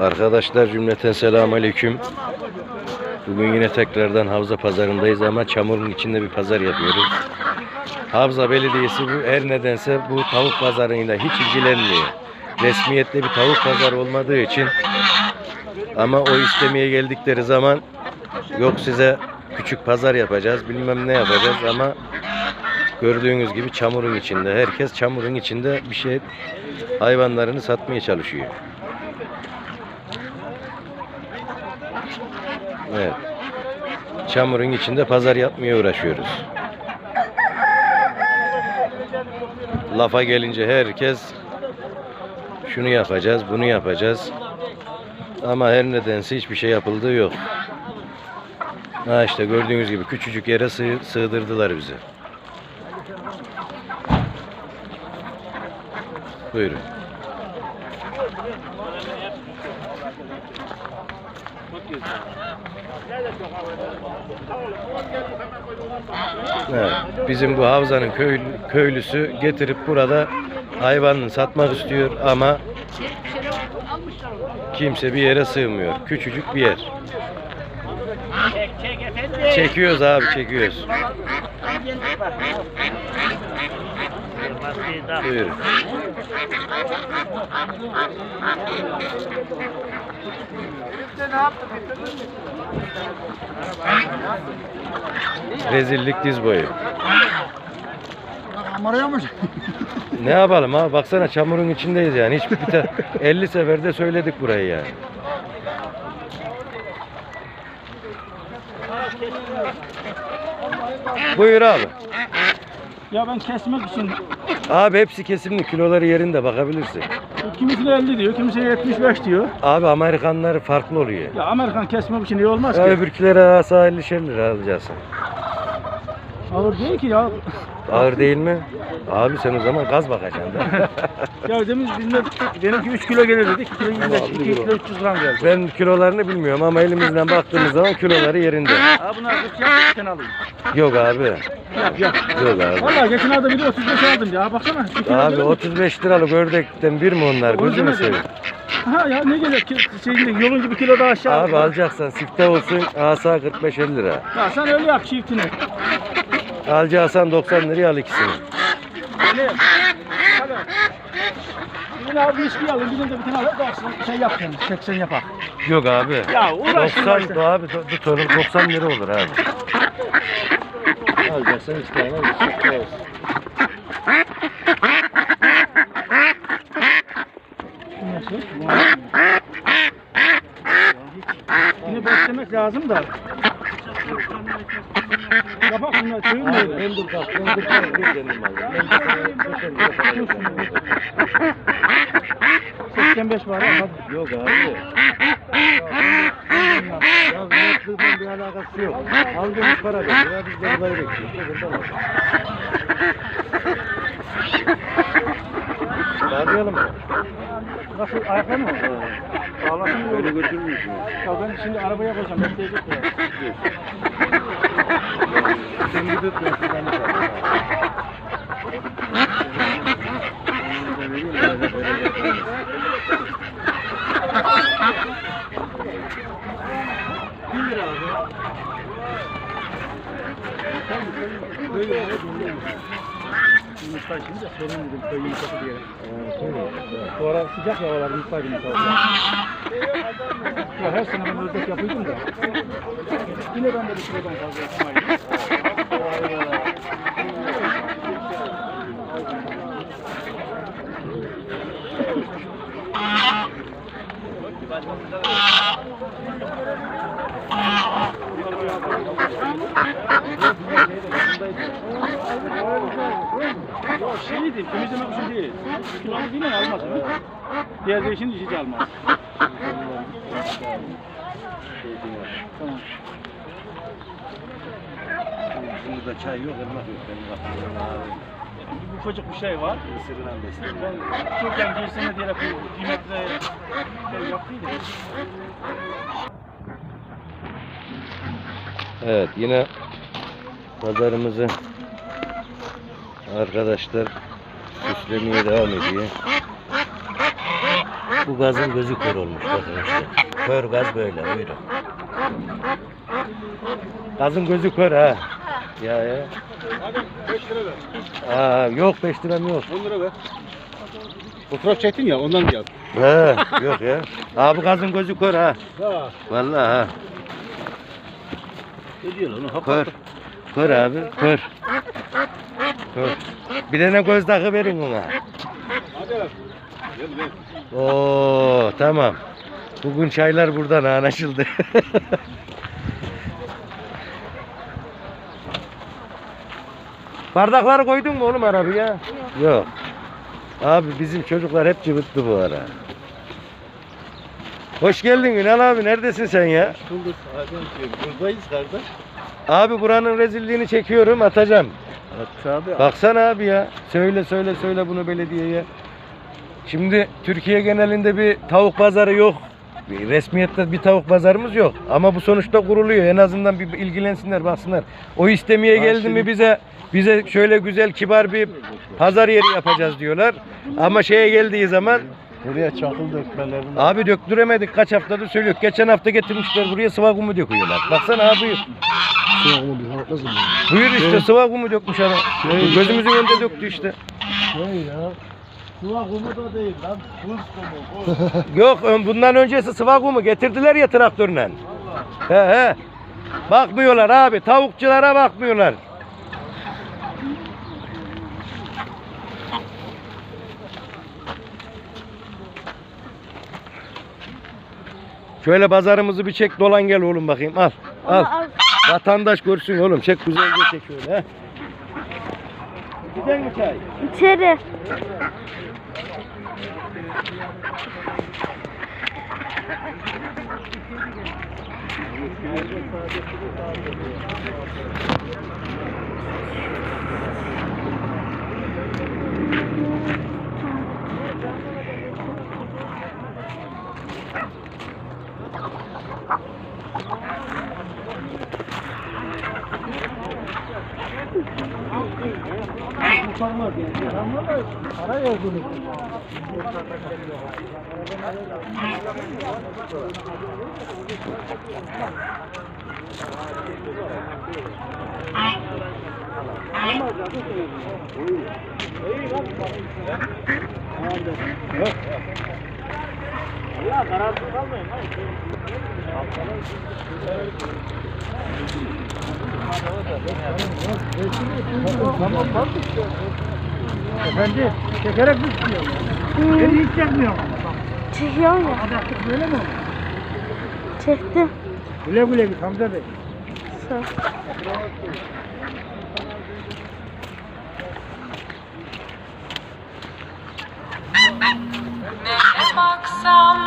Arkadaşlar cümleten selamun aleyküm. Bugün yine tekrardan Havza pazarındayız ama çamurun içinde bir pazar yapıyoruz. Havza Belediyesi bu her nedense bu tavuk pazarıyla hiç ilgilenmiyor. Resmiyette bir tavuk pazarı olmadığı için ama o istemeye geldikleri zaman yok size küçük pazar yapacağız bilmem ne yapacağız ama gördüğünüz gibi çamurun içinde. Herkes çamurun içinde bir şey hayvanlarını satmaya çalışıyor. Evet. Çamurun içinde pazar yapmaya uğraşıyoruz. Lafa gelince herkes şunu yapacağız, bunu yapacağız. Ama her nedense hiçbir şey yapıldığı yok. Ha işte gördüğünüz gibi küçücük yere sığ- sığdırdılar bizi. Buyurun. Evet, bizim bu havzanın köy, köylüsü getirip burada hayvanını satmak istiyor ama kimse bir yere sığmıyor. Küçücük bir yer. Çekiyoruz abi çekiyoruz. Buyurun. Rezillik diz boyu. Mı? Ne yapalım abi baksana çamurun içindeyiz yani. Hiç bir te- 50 seferde söyledik burayı yani. Buyur abi. Ya ben kesmek için Abi hepsi kesimli kiloları yerinde bakabilirsin. kimisi 50 diyor, kimisi 75 diyor. Abi Amerikanlar farklı oluyor. Ya Amerikan kesmek için iyi olmaz Ya ki. öbürkülere asa 50 lira alacaksın. Ağır değil ki ya. Ağır değil mi? Abi sen o zaman gaz bakacaksın da. Ya demin bizde benimki 3 kilo gelir dedik. 2 kilo 25, Tamam, 2 kilo 300 gram geldi. ben kilolarını bilmiyorum ama elimizden baktığımız zaman kiloları yerinde. Ha bunlar 40 yap, bir tane alayım. Yok abi. Yap yap. Yok abi. Valla geçen ayda biri 35 aldım ya. Baksana. Abi gelir mi? 35 liralık ördekten bir mi onlar? Onu Gözünü seveyim. Ha ya ne gelir ki şeyinde yolunca bir kilo daha aşağı. Abi alacaksan sifte olsun asa 45-50 lira. Ya sen öyle yap çiftini. Alacaksan 90 liraya al ikisini. Öyle. Yine abi viski alın. Bizim de bir tane al. Baksın şey yap yani. 80 yapar. Yok abi. Ya uğraştın 90 işte. abi tut onu 90 lira olur abi. Alacaksan iki tane al, sifte olsun. Nasıl? Yine beslemek lazım da. Kapak bunlar böyle. ben dur bak ben dur bak bir kendim aldım. Ben 85 var hadi. Yok abi. Ya zayıflığından bir alakası yok. Aldığımız para veriyor. Ya biz de burayı bekliyoruz. Bağlayalım mı? Nasıl ayaklar mı? Bağlasın Öyle böyle. götürmüyorsun. Ya ben şimdi arabaya koyacağım. Bekleyecek ya. Sen bir tut ben tane. Yumurta şimdi de sorun dedim köy yumurtası diye. Bu ara sıcak ya oralar yumurta yumurta. Ya her sene ben ördek yapıyordum da. Yine ben de bir kilodan fazla yapamaydım. Yok şeydi, temizleme kuşu değil. Değil mi? Almaz? Diğer değişin hiç almaz. Tamam. Burada çay yok, elma yok. Benim abi. Bir ufacık bir şey var. Mısırından besliyorum. Ben çocukken bir sene diye bir metre şey yaptıydım. Evet yine pazarımızı arkadaşlar süslemeye devam ediyor. Bu gazın gözü kör olmuş bakın işte. Kör gaz böyle buyurun. Gazın gözü kör ha. Ya ya. Hadi 5 lira ver. Aa, yok 5 liram yok. 10 lira ver. Fotoğraf çektin ya ondan geldi. He, yok ya. Abi gazın gözü kör ha. Ha. Vallahi ha. Ne diyor lan? Kör. Kör abi, kör. Kör. Bir tane göz takı verin ona. Oo, tamam. Bugün çaylar buradan anlaşıldı. Bardakları koydun mu oğlum arabaya? Yok. Abi bizim çocuklar hep cıvıttı bu ara. Hoş geldin Ünal abi neredesin sen ya? Bulduk. Buradayız kardeş. Abi buranın rezilliğini çekiyorum atacağım. Tabii. Baksana abi ya. Söyle söyle söyle bunu belediyeye. Şimdi Türkiye genelinde bir tavuk pazarı yok. Bir resmiyette bir tavuk pazarımız yok. Ama bu sonuçta kuruluyor. En azından bir ilgilensinler, baksınlar. O istemeye geldi şimdi- mi bize bize şöyle güzel kibar bir pazar yeri yapacağız diyorlar. Ama şeye geldiği zaman Buraya çakıl dökmelerini. abi döktüremedik. Kaç haftadır söylüyor. Geçen hafta getirmişler buraya sıvı kumu döküyorlar. Baksana abi. Buyur işte sıvı kumu dökmüş adam. Gözümüzün önünde döktü işte. Şey ya. Suva kumu da değil lan. Buz kumu. Buz. Yok bundan öncesi sıvak kumu getirdiler ya traktörle. He he. Bakmıyorlar abi tavukçulara bakmıyorlar. Şöyle pazarımızı bir çek dolan gel oğlum bakayım al. Al. Vatandaş görsün oğlum çek güzelce çek şöyle. he. Giden mi çay? İçeri. Para yazdım. Ya kararsız kalmayın. Tamam. Efendi çekerek mi istiyorsun? Beni hiç çekmiyor. Çekiyorum ya. Hadi artık böyle mi? Çektim. Güle güle git Hamza Bey. Sağ ol. Neye baksam